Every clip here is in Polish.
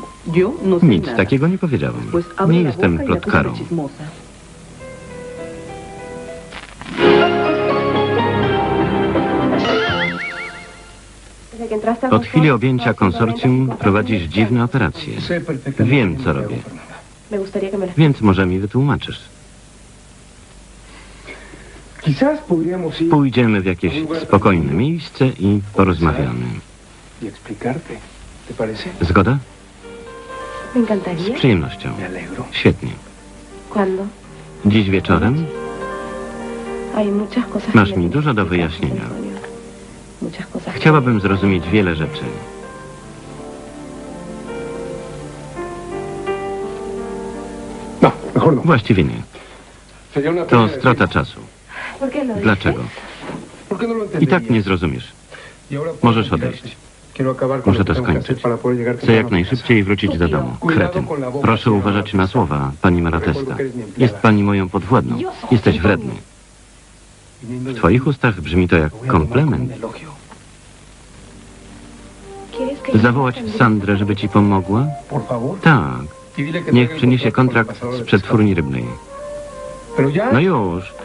Nic nada. takiego nie powiedziałem. Nie jestem y plotkarą. Od chwili objęcia konsorcjum prowadzisz dziwne operacje. Wiem, co robię. Więc może mi wytłumaczysz. Pójdziemy w jakieś spokojne miejsce i porozmawiamy. Zgoda? Z przyjemnością. Świetnie. Dziś wieczorem Masz mi dużo do wyjaśnienia. chciałabym zrozumieć wiele rzeczy. No, no. Właściwie nie. To strata czasu. Dlaczego? ¿Por qué no I tak nie zrozumiesz. Y Możesz odejść. Muszę to skończyć. Chcę jak najszybciej wrócić do domu. Kretyn. Proszę uważać na słowa, pani Malatesta. Jest pani moją podwładną. Jesteś wredny. W twoich ustach brzmi to jak komplement. un elogio. ¿Quieres que yo Zawołać Sandrę, żeby ci pomogła? Tak. Y Niech przyniesie kontrakt z przetwórni rybnej. No już.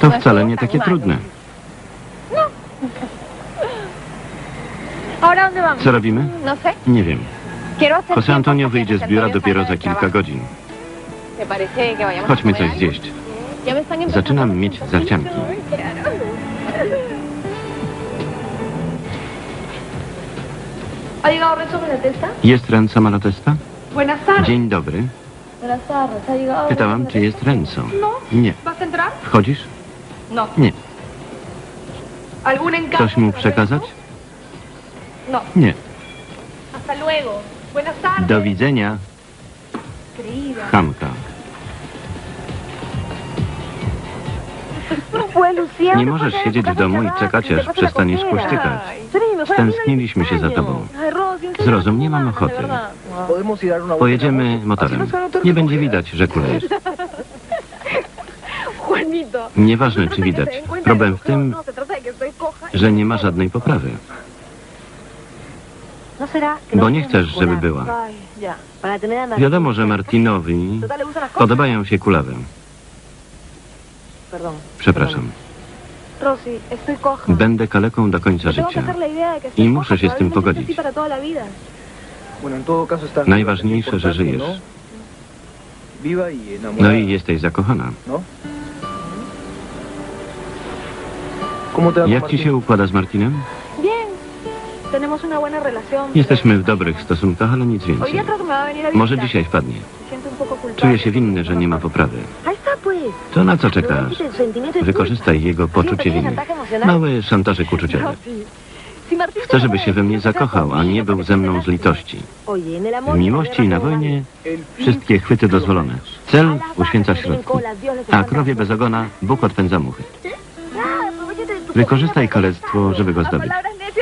To no wcale nie takie trudne. ¿Ahora dónde vamos? Co robimy? No. Nie wiem. José Antonio wyjdzie z biura dopiero za kilka godzin. ¿Te parece que vayamos a Chodźmy coś zjeść. Zaczynam mieć sensaciones. zachcianki. Claro. ¿Ha llegado Renzo con la testa? Jest Renzo Malatesta? Dzień dobry. Buenas tardes. ¿Ha llegado Pytałam, czy jest Renzo. Nie. Wchodzisz? No. Nie. Coś mu przekazać? No. Nie. Do widzenia, Querida. Hamka. Nie możesz siedzieć w domu i czekać, aż przestaniesz pościekać. Stęskniliśmy się za tobą. Zrozum, nie mam ochoty. Pojedziemy motorem. Nie będzie widać, że kulejesz. Nieważne, czy widać. Problem w tym, że nie ma żadnej poprawy. Bo nie chcesz, żeby była. Wiadomo, że Martinowi podobają się kulawe. Przepraszam. Będę kaleką do końca życia. I muszę się z tym pogodzić. Najważniejsze, że żyjesz. ¿no? Y. No i jesteś zakochana. ¿no? ¿Cómo te va con Jak ci się układa z Martinem? Jesteśmy w dobrych stosunkach, ale nic więcej. Może dzisiaj wpadnie. Czuje się winny, że nie ma poprawy. To na co No czekasz? Wykorzystaj jego poczucie winy. Mały szantażyk uczuciowy. Chcę, żeby się we mnie zakochał, a nie był ze mną z litości. W miłości i na wojnie wszystkie chwyty dozwolone. Cel uświęca środki. A krowie bez ogona Bóg odpędza muchy. Wykorzystaj kalectwo, żeby go zdobyć.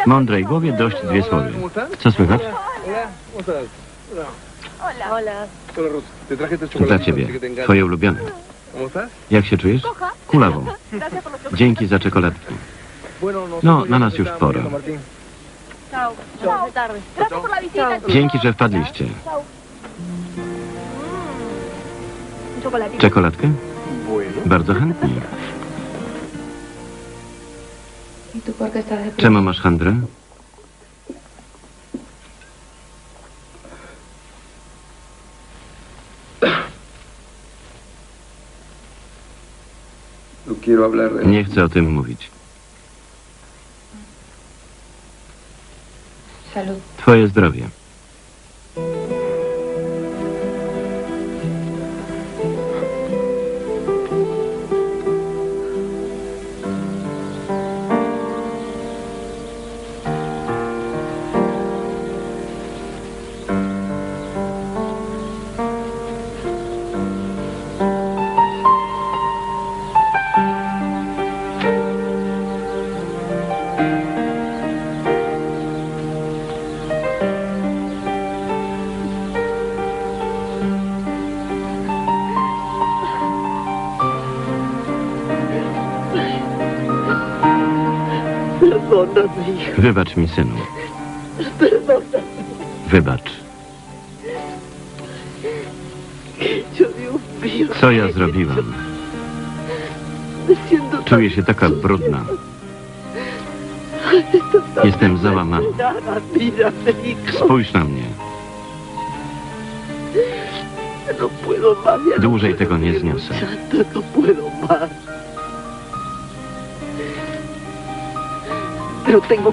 Mądrej głowie dość dwie słowy. Co słychać? Dla ciebie, twoje ulubione. Jak się czujesz? Kulawą. Dzięki za czekoladki. No, ya na nas już pora. yendo, Martín. Chao. Chao. De tarde. Gracias por la visita. Dzięki, że wpadliście. Chocolatito. Czekoladkę? Bardzo chętnie. ¿Y tú por qué estás de Czemu masz handrę? No Nie chcę o tym mówić. Twoje zdrowie. Wybacz mi, synu. Wybacz. Co ja zrobiłam? Czuję się taka brudna. Jestem załamana. Spójrz na mnie. Dłużej tego nie zniosę.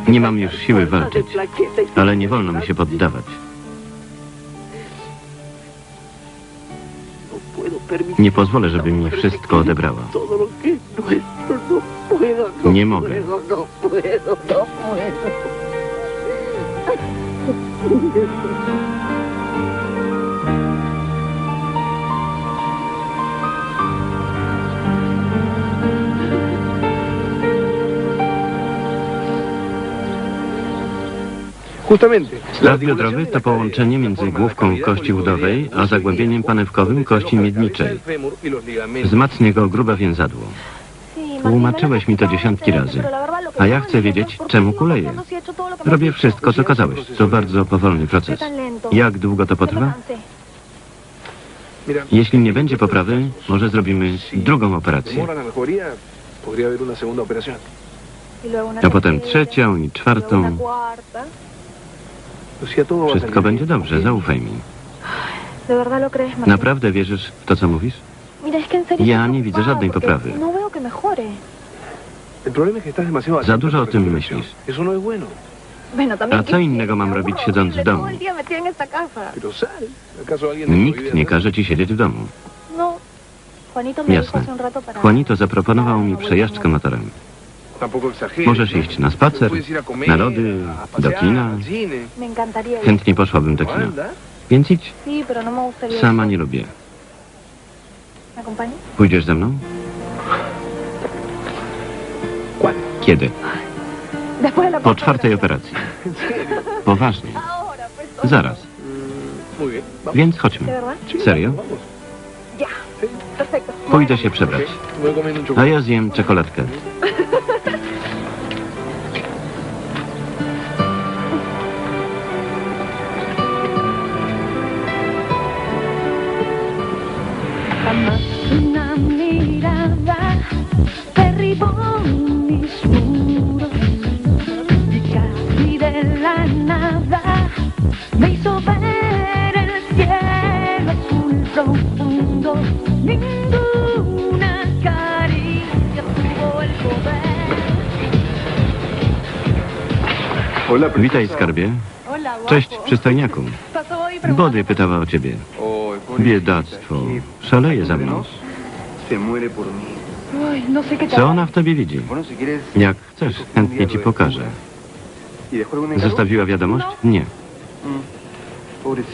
Nie mam już siły walczyć, ale nie wolno mi się poddawać. No Nie pozwolę, żeby mi wszystko se quede odebrała. Todo lo Staw biodrowy to połączenie między główką kości udowej a zagłębieniem panewkowym kości miedniczej. Wzmacnia go grube więzadło. Tłumaczyłeś mi to dziesiątki razy. A ja chcę wiedzieć, czemu kuleję. Robię wszystko, co kazałeś. To bardzo powolny proces. Jak długo to potrwa? Jeśli nie będzie poprawy, może zrobimy drugą operację. A potem trzecią i czwartą. Wszystko będzie dobrze, zaufaj mi. Naprawdę wierzysz w to, co mówisz? Ja nie widzę żadnej poprawy. No Za dużo a o tym myślisz. No A co innego mam robić siedząc w domu? Todo el día metida en esta casa. Pero sal. ¿Acaso alguien te Nikt nie każe ci siedzieć w domu. No. Jasne. Juanito zaproponował mi przejażdżkę motorem. Możesz iść na spacer, na lody, do kina. Chętnie poszłabym do kina. Więc idź. No Sama nie lubię. Pójdziesz ze mną? Kiedy? Po czwartej operacji. Poważnie. Zaraz. Mm. Więc ¿De chodźmy. Serio? Pójdę się przebrać. A ja zjem czekoladkę. Witaj, skarbie. Cześć, przystojniaku. Body pytała o ciebie. Biedactwo. Szaleje za mną. Co ona w tobie widzi? Jak chcesz, chętnie ci pokażę. Zostawiła wiadomość? Nie.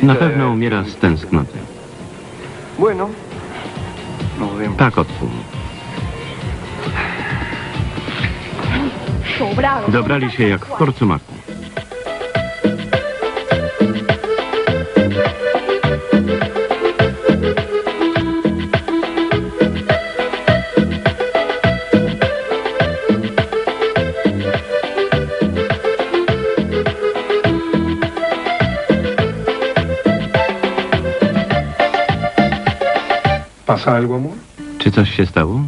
Na pewno umiera z tęsknoty. Tak, kotku. Sobrado. Dobrali się jak w korcumaku. ¿Pasa algo, amor? Czy coś się stało?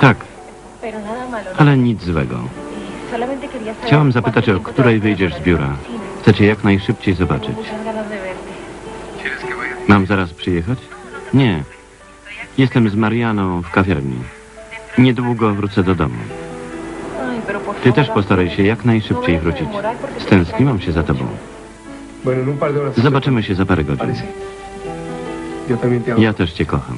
Tak, ale nic złego. Saber Chciałam zapytać, o której wyjdziesz z biura. Chcę cię jak najszybciej zobaczyć. Mam zaraz przyjechać? Nie. Jestem z Marianą w kawiarni. Niedługo wrócę do domu. Ty też postaraj się jak najszybciej wrócić. Stęskniłam się za tobą. Zobaczymy się za parę godzin. Ja też cię kocham.